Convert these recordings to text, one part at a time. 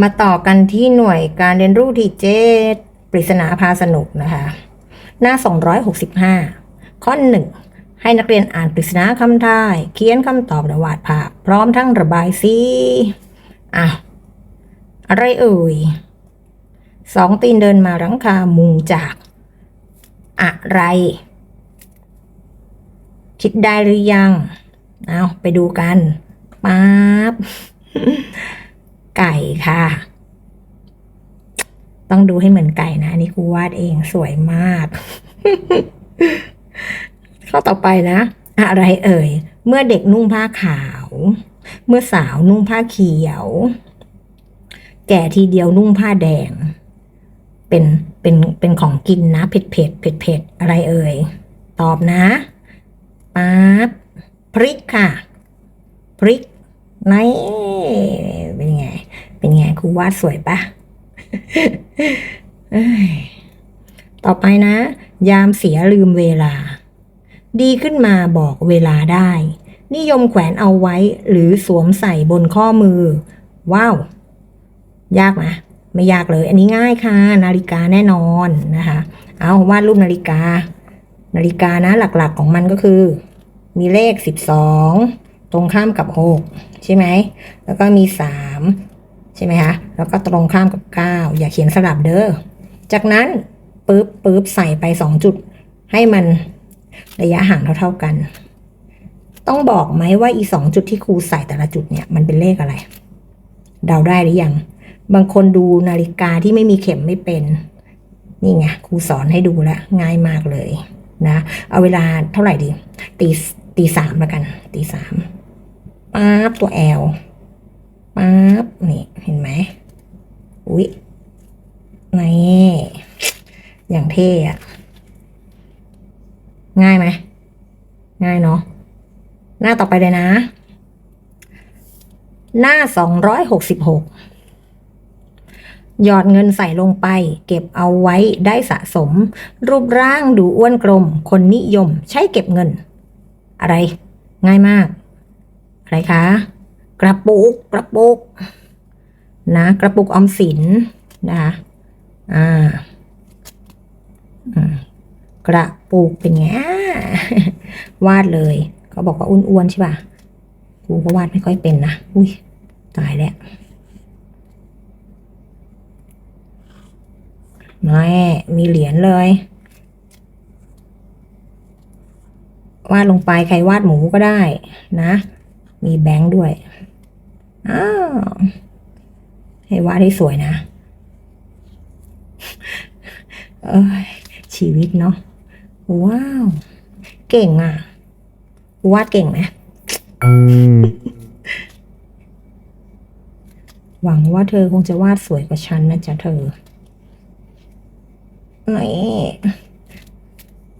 มาต่อกันที่หน่วยการเรียนรู้ที่เจ็ดปริศนาพาสนุกนะคะ หน้า 265 ข้อหนึ่งให้นักเรียนอ่านปริศนาคำทาย เขียนคำตอบและวาดภาพ พร้อมทั้งระบายสีอะ อะไรเอ่ยสองตีนเดินมาหลังคามุงจาก อะไร คิดได้หรือยัง เอาไปดูกันป๊าบ ไก่ค่ะ ต้องดูให้เหมือนไก่นะอันนี่ครูวาดเองสวยมาก ข้อต่อไปนะ อะไรเอ่ย เมื่อเด็กนุ่งผ้าขาว เมื่อสาวนุ่งผ้าเขียว แก่ทีเดียวนุ่งผ้าแดง เป็นเป็นเป็นของกินนะ เผ็ดเผ็ดเผ็ดเผ็ดอะไรเอ่ย ตอบนะปั๊บพริกค่ะ พริกนี่เป็นไง เป็นไงครูวาดสวยปะต่อไปนะ ยามเสียลืมเวลา ดีขึ้นมาบอกเวลาได้ นิยมแขวนเอาไว้หรือสวมใส่บนข้อมือ ว้าว ยากไหมไม่ยากเลย อันนี้ง่ายค่ะ นาฬิกาแน่นอนนะคะ เอาวาดรูปนาฬิกา นาฬิกานะหลักๆของมันก็คือ มีเลข12ตรงข้ามกับ6ใช่ไหม แล้วก็มี3 ใช่ไหมคะแล้วก็ตรงข้ามกับ 9 อย่าเขียนสลับเด้อจากนั้นปึ๊บปึ๊บใส่ไป 2 จุด ให้มันระยะห่างเท่าๆกัน ต้องบอกไหมว่าอีสองจุดที่ครูใส่แต่ละจุดเนี่ยมันเป็นเลขอะไร เดาได้หรือยัง บางคนดูนาฬิกาที่ไม่มีเข็มไม่เป็น นี่ไงครูสอนให้ดูแล้วง่ายมากเลยนะ เอาเวลาเท่าไหร่ดี ตีตีสามแล้วกัน ตีสามปั๊บตัวแอล ปั๊บนี่เห็นไหมอุ๊ยนี่อย่างเท่อะง่ายไหมง่ายเนาะหน้าต่อไปเลยนะ หน้าสองร้อยหกสิบหกหยอดเงินใส่ลงไป เก็บเอาไว้ได้สะสม รูปร่างดูอ้วนกลม คนนิยม ใช้เก็บเงิน อะไร ง่ายมาก อะไรคะ กระปุกกระปุกนะกระปุกออมสินนะคะอ่ากระปุกเป็นไงวาดเลยเขาบอกว่าอ้วนๆใช่ป่ะกูก็วาดไม่ค่อยเป็นนะอุ้ยตายแล้วแม่มีเหรียญเลยวาดลงไปใครวาดหมูก็ได้นะ มีแบงค์ด้วย อ้าวให้วาดให้สวยนะ เอ้ยชีวิตเนาะ ว้าว เก่งอะ วาดเก่งไหม หวังว่าเธอคงจะวาดสวยกว่าฉันนะจ๊ะเธอนี่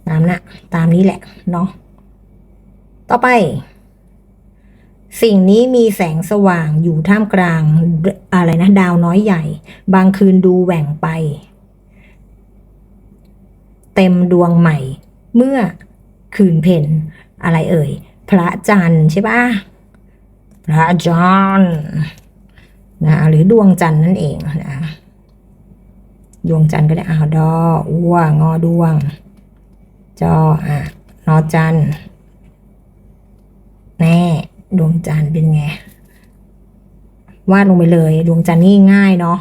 ตามนะ ตามนี้แหละ เนาะ ต่อไป สิ่งนี้มีแสงสว่างอยู่ท่ามกลางอะไรนะ ดาวน้อยใหญ่ บางคืนดูแหว่งไป เต็มดวงใหม่ เมื่อคืนเพ็ญอะไรเอ่ย พระจันทร์ใช่ปะพระจันทร์นะหรือดวงจันทร์นั่นเองนะดวงจันทร์ก็ได้อาวดออ้วงอดวง จออะนอจันทร์แน่ ดวงจันทร์เป็นไง วาดลงไปเลย ดวงจันทร์นี่ง่ายเนาะ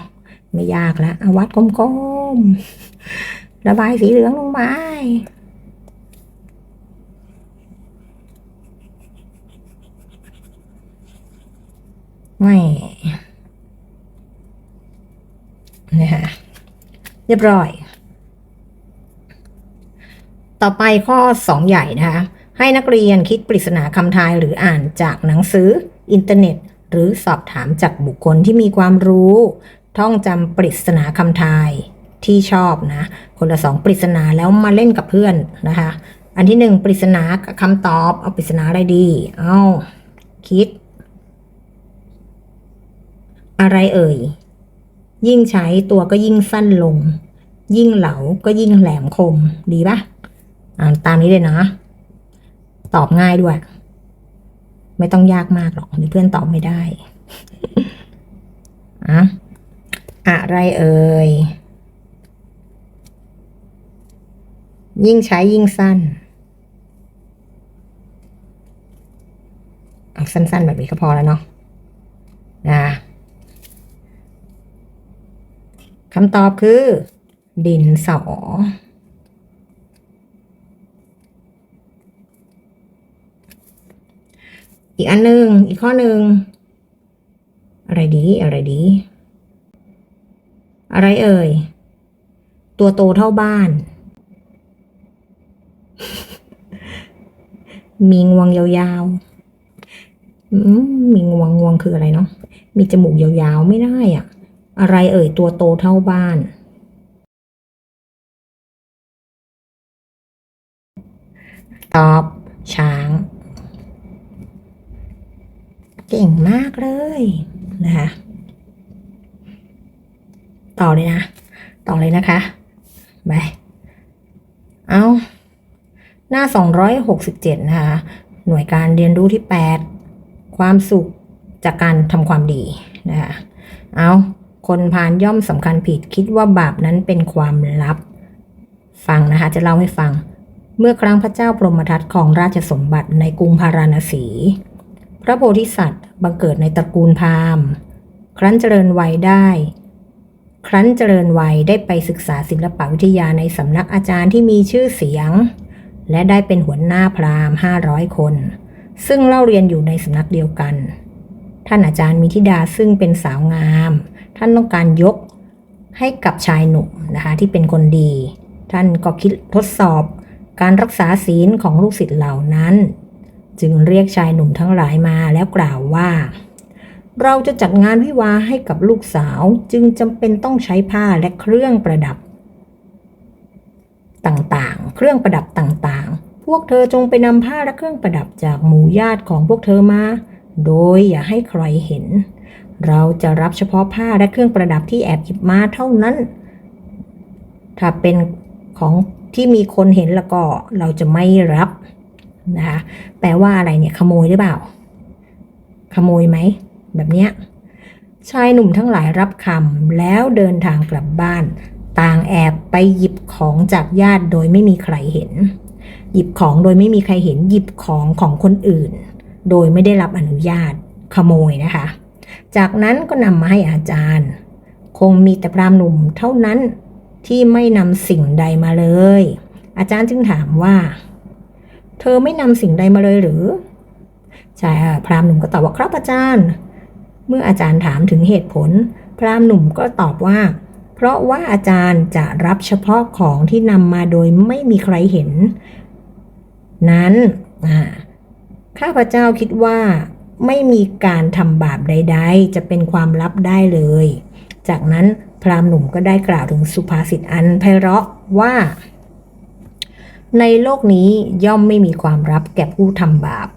ไม่ยากล้วาดกลมๆ ระบายสีเหลืองลงไปไม่นะคะเรียบร้อย ต่อไปข้อ2ใหญ่นะคะ ให้นักเรียนคิดปริศนาคำทายหรืออ่านจากหนังสือ อินเทอร์เน็ต หรือสอบถามจากบุคคลที่มีความรู้ ท่องจำปริศนาคำทายที่ชอบนะ คนละสองปริศนาแล้วมาเล่นกับเพื่อนนะคะ อันที่หนึ่งปริศนาคำตอบ เอาปริศนาอะไรดี เอาคิด อะไรเอ่ย ยิ่งใช้ตัวก็ยิ่งสั้นลง ยิ่งเหลาก็ยิ่งแหลมคม ดีปะอ่านตามนี้เลยนะ ตอบง่ายด้วย ไม่ต้องยากมากหรอกเดี๋ยวเพื่อนตอบไม่ได้อะอะไรเอ่ย ยิ่งใช้ยิ่งสั้นเอาสั้น ๆ แบบนี้ก็พอแล้วเนาะนะคำตอบคือ ดินสอ อีกอันหนึ่งอีกข้อหนึ่งอะไรดีอะไรดี อะไรเอ่ย ตัวโตเท่าบ้าน มีงวงยาวๆมมีงวงงวงคืออะไรเนาะมีจมูกยาวๆไม่ได้อะอะไรเอ่ย ตัวโตเท่าบ้าน ตอบ ช้าง เก่งมากเลยนะคะต่อเลยนะ ต่อเลยนะคะไปเอาหน้า 267 นะคะ หน่วยการเรียนรู้ที่ 8 ความสุขจากการทำความดีนะคะเอาคนพาลย่อมสำคัญผิดคิดว่าบาปนั้นเป็นความลับ ฟังนะคะ จะเล่าให้ฟัง เมื่อครั้งพระเจ้าปรหมทัตของราชสมบัติในกรุงพาราณสี ระโพธิสัตว์บังเกิดในตระกูลพราหมณ์ ครั้นเจริญวัยได้ ครั้นเจริญวัยได้ไปศึกษาศิลปวิทยาในสำนักอาจารย์ที่มีชื่อเสียง และได้เป็นหัวหน้าพราหมณ์500 คน ซึ่งเล่าเรียนอยู่ในสำนักเดียวกัน ท่านอาจารย์มีธิดาซึ่งเป็นสาวงาม ท่านต้องการยกให้กับชายหนุ่มนะคะที่เป็นคนดี ท่านก็คิดทดสอบการรักษาศีลของลูกศิษย์เหล่านั้น จึงเรียกชายหนุ่มทั้งหลายมาแล้วกล่าวว่า เราจะจัดงานวิวาให้กับลูกสาวจึงจำเป็นต้องใช้ผ้าและเครื่องประดับ ต่างๆ เครื่องประดับต่างๆ พวกเธอจงไปนำผ้าและเครื่องประดับจากหมู่ญาติของพวกเธอมา โดยอย่าให้ใครเห็น เราจะรับเฉพาะผ้าและเครื่องประดับที่แอบหยิบมาเท่านั้น ถ้าเป็นของที่มีคนเห็นแล้วก็เราจะไม่รับ นะคะแปลว่าอะไรเนี่ยขโมยหรือเปล่า ขโมยไหม แบบเนี้ยชายหนุ่มทั้งหลายรับคำแล้วเดินทางกลับบ้าน ต่างแอบไปหยิบของจากญาติโดยไม่มีใครเห็น หยิบของโดยไม่มีใครเห็น หยิบของของคนอื่น โดยไม่ได้รับอนุญาตขโมยนะคะ จากนั้นก็นำมาให้อาจารย์ คงมีแต่พรามหนุ่มเท่านั้นที่ไม่นำสิ่งใดมาเลย อาจารย์จึงถามว่า เธอไม่นำสิ่งใดมาเลยหรือชายพรามหนุ่มก็ตอบว่าครับอาจารย์ เมื่ออาจารย์ถามถึงเหตุผล พราหมณ์หนุ่มก็ตอบว่า เพราะว่าอาจารย์จะรับเฉพาะของที่นำมาโดยไม่มีใครเห็น นั้นข้าพเจ้าคิดว่าไม่มีการทำบาปใด ๆ จะเป็นความลับได้เลย จากนั้นพราหมณ์หนุ่มก็ได้กล่าวถึงสุภาษิตอันไพเราะว่า ในโลกนี้ย่อมไม่มีความลับแก่ผู้ทำบาป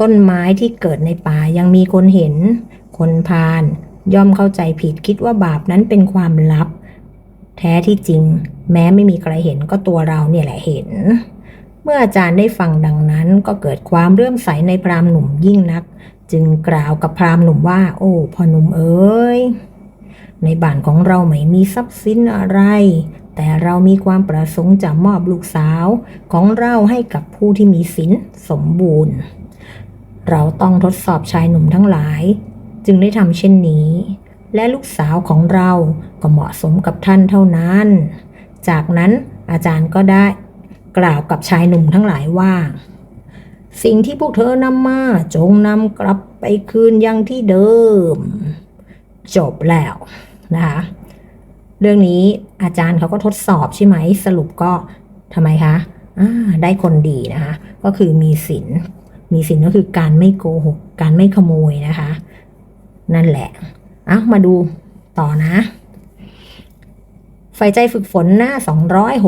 ต้นไม้ที่เกิดในป่ายังมีคนเห็น คนพาลย่อมเข้าใจผิดคิดว่าบาปนั้นเป็นความลับ แท้ที่จริง แม้ไม่มีใครเห็นก็ตัวเราเนี่ยแหละเห็น เมื่ออาจารย์ได้ฟังดังนั้นก็เกิดความเรื่อมใสในพราหมณ์หนุ่มยิ่งนัก จึงกล่าวกับพราหมณ์หนุ่มว่า โอ้พ่อหนุ่มเอ๋ยในบ้านของเราไม่มีทรัพย์สินอะไร แต่เรามีความประสงค์จะมอบลูกสาวของเราให้กับผู้ที่มีศีลสมบูรณ์ เราต้องทดสอบชายหนุ่มทั้งหลาย จึงได้ทำเช่นนี้ และลูกสาวของเราก็เหมาะสมกับท่านเท่านั้น จากนั้นอาจารย์ก็ได้กล่าวกับชายหนุ่มทั้งหลายว่า สิ่งที่พวกเธอนำมาจงนำกลับไปคืนยังที่เดิม จบแล้วนะคะเรื่องนี้ อาจารย์เขาก็ทดสอบใช่ไหมสรุปก็ทำไมคะได้คนดีนะคะ ก็คือมีศีลมีศีลก็คือการไม่โกหก การไม่ขโมยนะคะ นั่นแหละอะมาดูต่อนะไฟใจฝึกฝนหน้า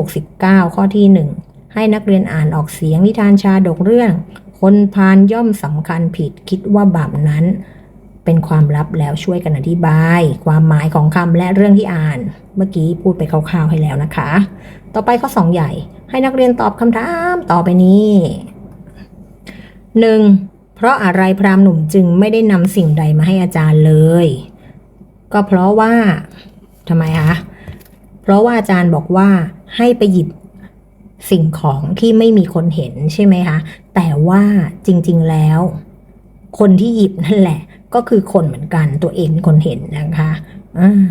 269 ข้อที่ 1 ให้นักเรียนอ่านออกเสียงนิทานชาดกเรื่อง คนพาลย่อมสำคัญผิดคิดว่าบาปนั้น เป็นความลับแล้วช่วยกันอธิบาย ความหมายของคำและเรื่องที่อ่าน เมื่อกี้พูดไปคร่าวๆให้แล้วนะคะ ต่อไปข้อ 2 ใหญ่ ให้นักเรียนตอบคำถามต่อไปนี้ 1. เพราะอะไรพราหมณ์หนุ่มจึงไม่ได้นำสิ่งใดมาให้อาจารย์เลย ก็เพราะว่าทำไมคะ เพราะว่าอาจารย์บอกว่าให้ไปหยิบสิ่งของที่ไม่มีคนเห็นใช่ไหมคะ แต่ว่าจริงๆแล้ว คนที่หยิบนั่นแหละ ก็คือคนเหมือนกันตัวเองเป็นคนเห็นนะคะอ่า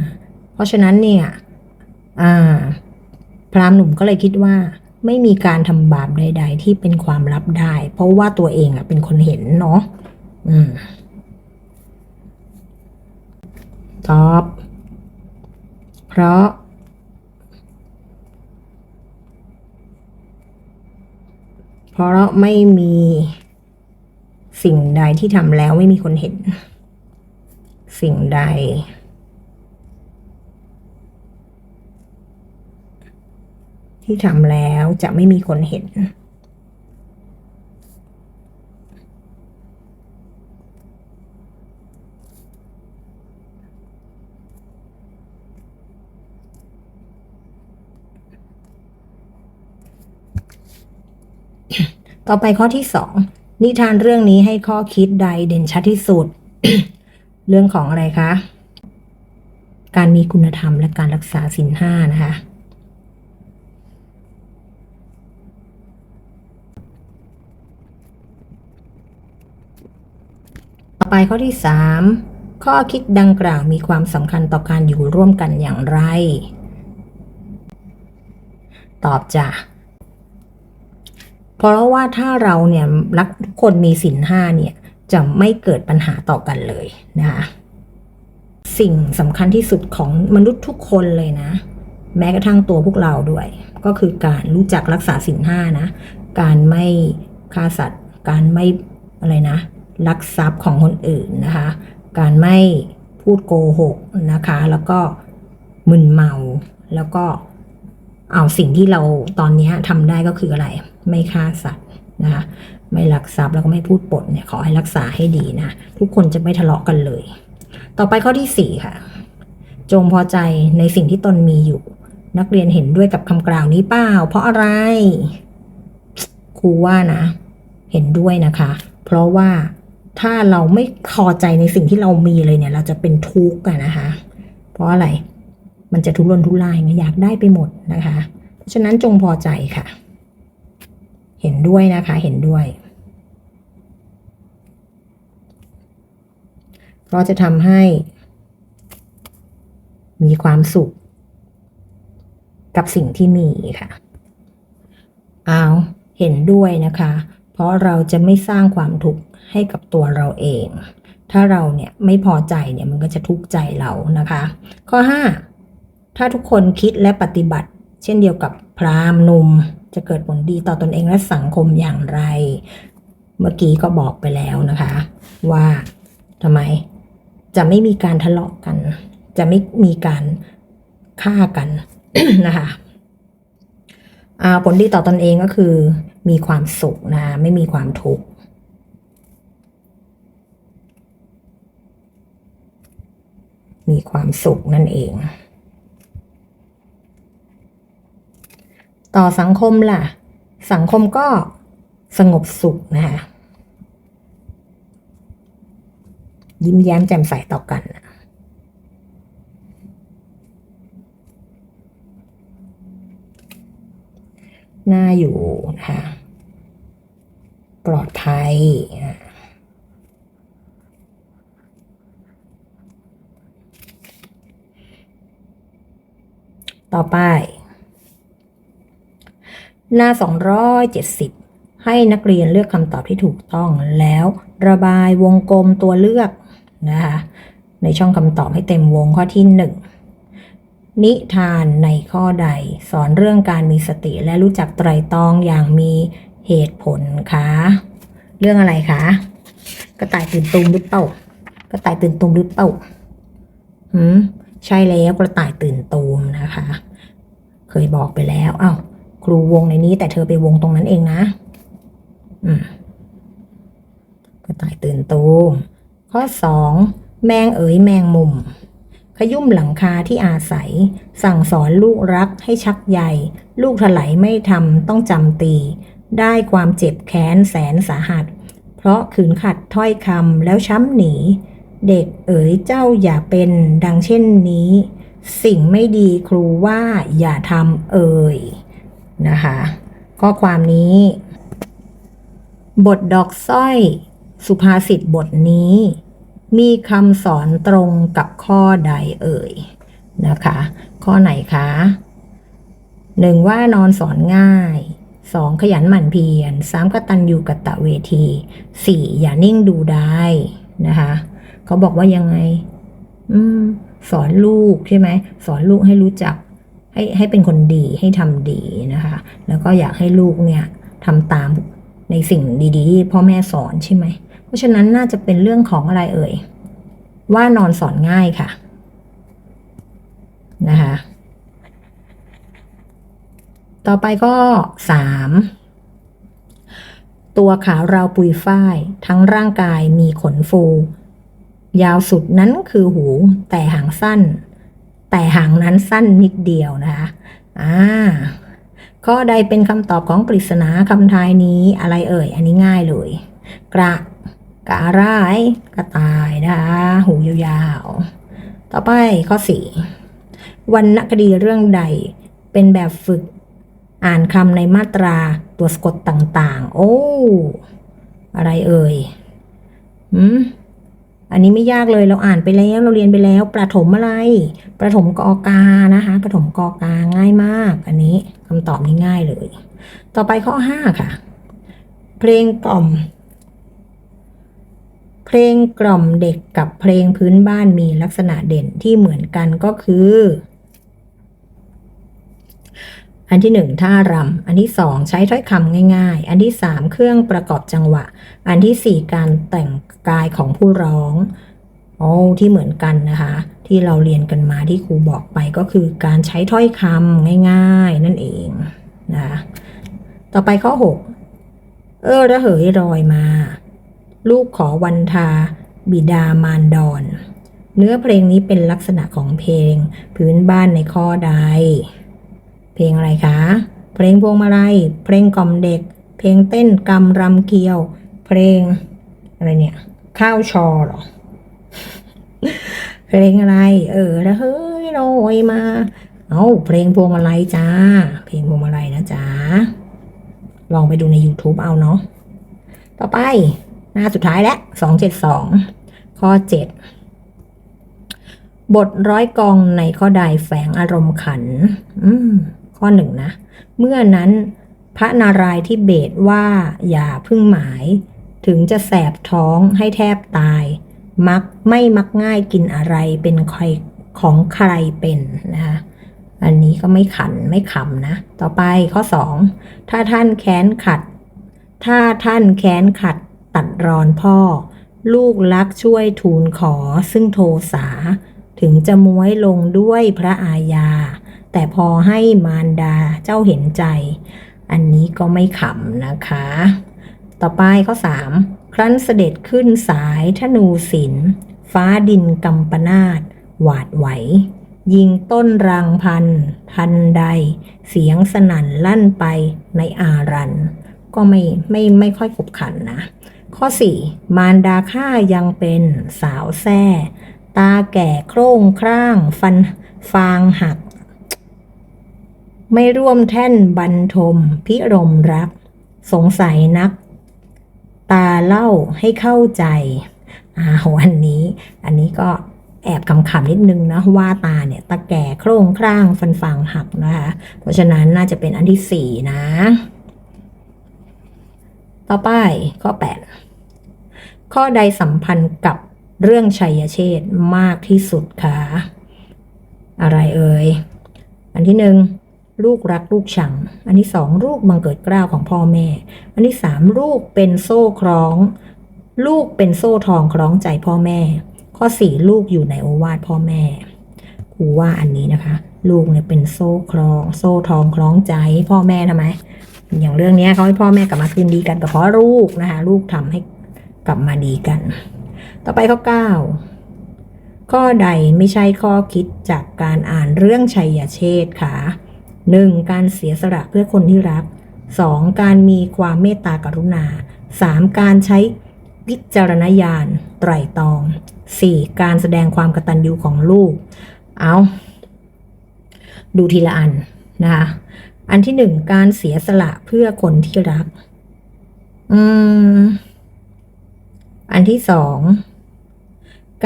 เพราะฉะนั้นเนี่ยอ่าพราหมณ์หนุ่มก็เลยคิดว่าไม่มีการทำบาปใด ๆ ที่เป็นความลับได้ เพราะว่าตัวเองอะเป็นคนเห็นเนาะอืมตอบเพราะ เพราะไม่มีสิ่งใดที่ทำแล้วไม่มีคนเห็น สิ่งใด ที่ทำแล้วจะไม่มีคนเห็น ต่อไปข้อที่สองนิทานเรื่องนี้ให้ข้อคิดใดเด่นชัดที่สุด เรื่องของอะไรคะ การมีคุณธรรมและการรักษาศีลห้านะคะ ต่อไปข้อที่สามข้อคิดดังกล่าวมีความสำคัญต่อการอยู่ร่วมกันอย่างไร ตอบจ้ะเพราะว่าถ้าเราเนี่ยรักทุกคนมีสินห้าเนี่ย จะไม่เกิดปัญหาต่อกันเลยนะคะสิ่งสำคัญที่สุดของมนุษย์ทุกคนเลยนะ แม้กระทั่งตัวพวกเราด้วย ก็คือการรู้จักรักษาสินห้านะ การไม่ฆ่าสัตว์ การไม่อะไรนะลักทรัพย์ของคนอื่นนะคะ การไม่พูดโกหกนะคะ แล้วก็มึนเมา แล้วก็เอาสิ่งที่เราตอนนี้ทำได้ก็คืออะไร ไม่ฆ่าสัตว์นะคะ ไม่ลักทรัพย์แล้วก็ไม่พูดปดเนี่ยขอให้รักษาให้ดีนะ ทุกคนจะไม่ทะเลาะกันเลย ต่อไปข้อที่สี่ค่ะ จงพอใจในสิ่งที่ตนมีอยู่ นักเรียนเห็นด้วยกับคำกล่าวนี้เปล่าเพราะอะไรครูว่านะ เห็นด้วยนะคะ เพราะว่าถ้าเราไม่พอใจในสิ่งที่เรามีเลยเนี่ย เราจะเป็นทุกข์อะนะคะ เพราะอะไรมันจะทุรนทุรายไงอยากได้ไปหมดนะคะ เพราะฉะนั้นจงพอใจค่ะ เห็นด้วยนะคะ เห็นด้วย เพราจะทำให้ มีความสุข กับสิ่งที่มีค่ะ เอาเห็นด้วยนะคะ เพราะเราจะไม่สร้างความทุกข์ให้กับตัวเราเอง ถ้าเราเนี่ยไม่พอใจเนี่ยมันก็จะทุกข์ใจเรานะคะ ข้อ 5 ถ้าทุกคนคิดและปฏิบัติ เช่นเดียวกับพราหมณ์หนุ่มจะเกิดผลดีต่อตอนเองและสังคมอย่างไร เมื่อกี้ก็บอกไปแล้วนะคะ ว่าทำไม จะไม่มีการทะเลาะกัน จะไม่มีการฆ่ากันนะคะผลดีต่อตอนเองก็คือ มีความสุขนะไม่มีความทุกข์มีความสุขนั่นเอง ต่อสังคมล่ะ สังคมก็สงบสุขนะคะ ยิ้มแย้มแจ่มใสต่อกันน่าอยู่นะคะปลอดภัยต่อไป หน้า 270 ให้นักเรียนเลือกคำตอบที่ถูกต้องแล้วระบายวงกลมตัวเลือก นะคะในช่องคำตอบให้เต็มวงข้อที่ 1 นิทานในข้อใด สอนเรื่องการมีสติและรู้จักไตรตรองอย่างมีเหตุผลคะเรื่องอะไรคะกระต่ายตื่นตูมหรือเปล่ากระต่ายตื่นตูมหรือเปล่าหืมใช่แล้วกระต่ายตื่นตูมนะคะ เคยบอกไปแล้วเอา้าครูวงในนี้แต่เธอไปวงตรงนั้นเองนะ อืมกระต่ายตื่นตูม ข้อสองแมงเอ๋ยแมงมุม ขยุ่มหลังคาที่อาศัย สั่งสอนลูกรักให้ชักใยลูกถลายไม่ทำต้องจำตี ได้ความเจ็บแค้นแสนสาหัส เพราะขืนขัดถ้อยคำแล้วช้ำหนี เด็กเอ๋ยเจ้าอย่าเป็นดังเช่นนี้ สิ่งไม่ดีครูว่าอย่าทำเอ่ยนะคะ ข้อความนี้ บทดอกสร้อย สุภาษิตบทนี้ มีคำสอนตรงกับข้อใดเอ่ยนะคะ ข้อไหนคะหนึ่งว่านอนสอนง่ายสองขยันหมั่นเพียรสามกตัญญูกตะเวทีสี่อย่านิ่งดูได้นะคะเขาบอกว่ายังไง อืม สอนลูกใช่ไหมสอนลูกให้รู้จัก ให้ให้เป็นคนดีให้ทำดีนะคะ แล้วก็อยากให้ลูกเนี่ยทำตามในสิ่งดีๆที่พ่อแม่สอนใช่ไหม ราะฉะนั้นน่าจะเป็นเรื่องของอะไรเอ่ย ว่านอนสอนง่ายค่ะ นะคะ ต่อไปก็สามตัวขาวราวปุยฝ้าย ทั้งร่างกายมีขนฟู ยาวสุดนั้นคือหู แต่หางสั้น แต่หางนั้นสั้นนิดเดียวนะคะอ่าข้อใดเป็นคำตอบของปริศนาคำทายนี้อะไรเอ่ย อันนี้ง่ายเลย กระ กะร้ายกระต่ายนะคะหูยาวๆ ต่อไปข้อสี่วรรณคดีเรื่องใดเป็นแบบฝึกอ่านคำในมาตราตัวสะกดต่างๆ โอ้ อะไรเอ่ยอืมอันนี้ไม่ยากเลยเราอ่านไปแล้วเราเรียนไปแล้ว ประถมอะไร ประถมกอกานะคะประถมกอกาง่ายมาก อันนี้คำตอบนี้ง่ายเลย ต่อไปข้อห้าค่ะ เพลงกล่อม เพลงกล่อมเด็กกับเพลงพื้นบ้านมีลักษณะเด่นที่เหมือนกันก็คือ อันที่หนึ่งท่ารำ อันที่สองใช้ถ้อยคำง่ายๆ อันที่สามเครื่องประกอบจังหวะ อันที่สี่การแต่งกายของผู้ร้องโอ้ที่เหมือนกันนะคะ ที่เราเรียนกันมาที่ครูบอกไปก็คือการใช้ถ้อยคำง่าย ๆ นั่นเองนะคะต่อไปข้อหกเออระเหยรอยมา ลูกขอวันทา บิดามารดอนเนื้อเพลงนี้เป็นลักษณะของเพลงพื้นบ้านในข้อใด เพลงอะไรคะ เพลงพวงมาลัย เพลงกล่อมเด็ก เพลงเต้นกำรำเกียว เพลงอะไรเนี่ย ข้าวชอหรอ เพลงอะไร เออแล้วเฮ้ยลอยมา เอาเพลงพวงมาลัยจ้า เพลงพวงมาลัยนะจ๊ะลองไปดูใน YouTube เอาเนาะ ต่อไป หน้าสุดท้ายแล้วสองเจ็ดสองข้อเจ็ดบทร้อยกองในข้อใดแฝงอารมณ์ขัน อืม ข้อหนึ่งนะ เมื่อนั้นพระนารายที่เบตว่าอย่าพึ่งหมาย ถึงจะแสบท้องให้แทบตาย มักไม่มักง่ายกินอะไรเป็นใครของใครเป็นนะคะอันนี้ก็ไม่ขันไม่ขำนะ ต่อไปข้อสองถ้าท่านแค้นขัด ถ้าท่านแค้นขัด ตัดรอนพ่อ ลูกรักช่วยทูลขอซึ่งโทสา ถึงจะม้วยลงด้วยพระอาญา แต่พอให้มารดาเจ้าเห็นใจ อันนี้ก็ไม่ขำนะคะ ต่อไปข้อ 3 ครั้นเสด็จขึ้นสายธนูศิลฟ้าดินกำปนาตหวาดไหว ยิงต้นรางพัน ทันใด เสียงสนั่นลั่นไปในอารัน ก็ไม่ไม่ไม่ค่อยขบขันนะ ข้อ 4 มารดาข้ายังเป็นสาวแซ่ตาแก่โคร่งคร่าง ฟันฟางหัก ไม่ร่วมแท่นบรรทม พิรมรัก สงสัยนัก ตาเล่าให้เข้าใจอ่าวันนี้ อันนี้ก็แอบคำๆนิดนึงนะว่าตาเนี่ย ตาแก่โคร่งคร่าง ฟันฟางหักนะคะ เพราะฉะนั้นน่าจะเป็นอันที่สี่นะ ต่อไปข้อ 8 ข้อใดสัมพันธ์กับเรื่องชัยเชษมากที่สุดคะอะไรเอ่ย อันที่หนึ่งลูกรักลูกชัง อันที่สองลูกบังเกิดเกล้าวของพ่อแม่ อันที่สามลูกเป็นโซ่คล้อง ลูกเป็นโซ่ทองคล้องใจพ่อแม่ ข้อสี่ลูกอยู่ในโอวาทพ่อแม่ครูว่าอันนี้นะคะ ลูกเนี่ยเป็นโซ่คล้อง โซ่ทองคล้องใจพ่อแม่ทำไม อย่างเรื่องนี้เขาให้พ่อแม่กลับมาคืนดีกันก็เพราะลูกนะคะ ลูกทำให้กลับมาดีกัน ต่อไปข้อเก้าข้อใดไม่ใช่ข้อคิดจากการอ่านเรื่องชัยเชษค่ะหนึ่งการเสียสละเพื่อคนที่รักสองการมีความเมตตากรุณาสามการใช้วิจารณญาณไตรตรองสี่การแสดงความกตัญญูของลูก เอา ดูทีละอันนะคะ อันที่หนึ่งการเสียสละเพื่อคนที่รัก อืม อันที่สอง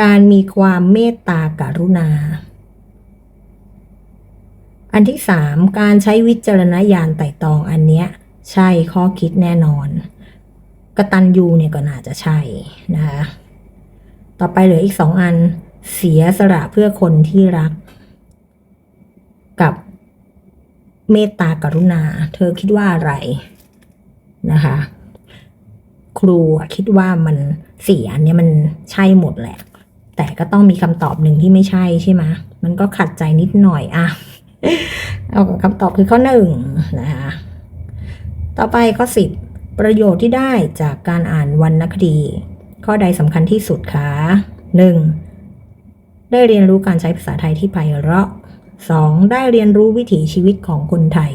การมีความเมตตากรุณา อันที่สามการใช้วิจารณญาณไต่ตรองอันเนี้ย ใช่ข้อคิดแน่นอน กระตัญญูเนี่ยก็น่าจะใช่นะคะ ต่อไปเหลืออีกสองอัน เสียสละเพื่อคนที่รัก กับ เมตตากรุณา เธอคิดว่าอะไรนะคะ ครูคิดว่ามันสี่อันเนี้ยมันใช่หมดแหละ แต่ก็ต้องมีคำตอบหนึ่งที่ไม่ใช่ใช่ไหมมันก็ขัดใจนิดหน่อยอะเอาคำตอบคือข้อหนึ่งนะคะต่อไปข้อสิบประโยชน์ที่ได้จากการอ่านวรรณคดี ข้อใดสำคัญที่สุดคะหนึ่งได้เรียนรู้การใช้ภาษาไทยที่ไพเราะ สองได้เรียนรู้วิถีชีวิตของคนไทย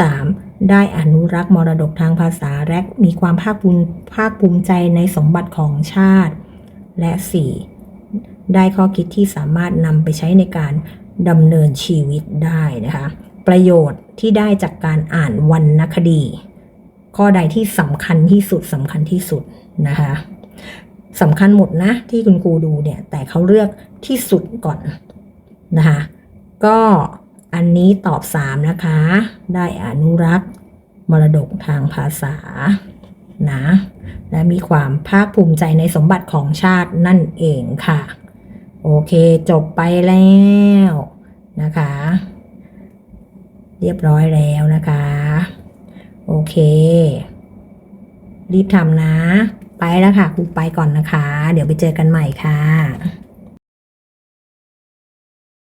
สามได้อนุรักษ์มรดกทางภาษาและมีความภาคภูมิภาคภูมิใจในสมบัติของชาติ และสี่ได้ข้อคิดที่สามารถนำไปใช้ในการดำเนินชีวิตได้นะคะ ประโยชน์ที่ได้จากการอ่านวรรณคดี ข้อใดที่สำคัญที่สุดสำคัญที่สุดนะคะสำคัญหมดนะที่คุณครูดูเนี่ย แต่เขาเลือกที่สุดก่อนนะคะ ก็อันนี้ตอบ 3 นะคะ ได้อนุรักษ์มรดกทางภาษานะ และมีความภาคภูมิใจในสมบัติของชาตินั่นเองค่ะ โอเคจบไปแล้วนะคะ เรียบร้อยแล้วนะคะ โอเค รีบทำนะ ไปแล้วค่ะครูไปก่อนนะคะ เดี๋ยวไปเจอกันใหม่ค่ะ